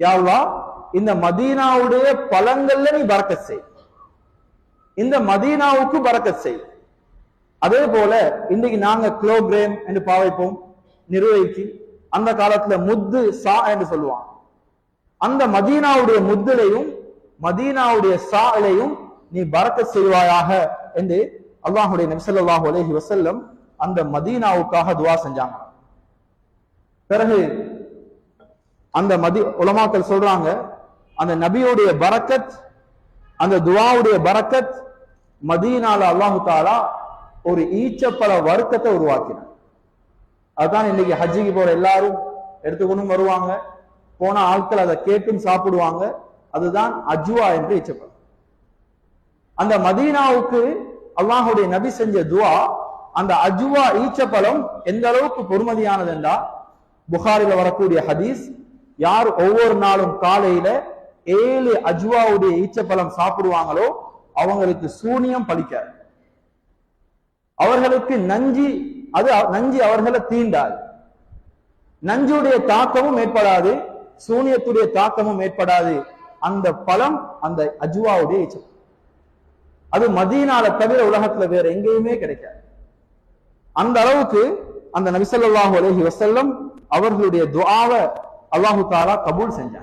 யாவா இந்த மதீனாவுடைய பழங்கள்ல நீ பறக்க செய். இந்த மதீனாவுக்கு பறக்க செய். அதே போல இன்னைக்கு நாங்க கிலோகிராம் என்று பாவைப்போம் நிர்வகிக்கு. அந்த காலத்துல முத்து சா என்று சொல்லுவான் அந்த மதீனாவுடைய முத்துலையும் மதீனாவுடைய சாலையும் நீ பறக்க செய்வாயாக என்று அல்லாஹுடைய நபிசல்லாஹு அலைஹி வசல்லம் அந்த மதீனாவுக்காக துவா செஞ்சாங்க. பிறகு அந்த மதி உலமாக்கள் சொல்றாங்க அந்த நபியுடைய பரக்கத் அந்த துவாவுடைய பரக்கத் மதீனால அல்லாஹு தாலா ஒரு ஈச்சப்பழ வருத்தத்தை உருவாக்கினார் அதுதான் இன்னைக்கு ஹஜ்ஜிக்கு போற எல்லாரும் எடுத்துக்கொண்டும் வருவாங்க. போன ஆட்கள் அதை கேட்டும் சாப்பிடுவாங்க. அதுதான் அஜ்வா என்று ஈச்சப்பழம் அந்த மதீனாவுக்கு அல்லாஹுடைய நபி செஞ்ச துவா அந்த அஜ்வா ஈச்சப்பழம் எந்த அளவுக்கு பொறுமதியானது என்றா புகாரில வரக்கூடிய ஹதீஸ் யார் ஒவ்வொரு நாளும் காலையில ஏழு அஜ்வாவுடைய ஈச்சப்பழம் சாப்பிடுவாங்களோ அவங்களுக்கு சூனியம் பலிக்காது அவர்களுக்கு நஞ்சி அது நஞ்சி அவர்களை தீண்டாது. நஞ்சுடைய தாக்கமும் ஏற்படாது சூனியத்துடைய தாக்கமும் ஏற்படாது. அந்த பழம் அந்த அஜுவாவுடைய ஈச்சப்பழம். அது மதியனால தவிர உலகத்துல வேற எங்கேயுமே கிடைக்காது. அந்த அளவுக்கு அந்த நபிசல்லாஹு அலஹி வசல்லம் அவர்களுடைய துவாவை அல்லாஹு தாலா கபூல் செஞ்சாங்க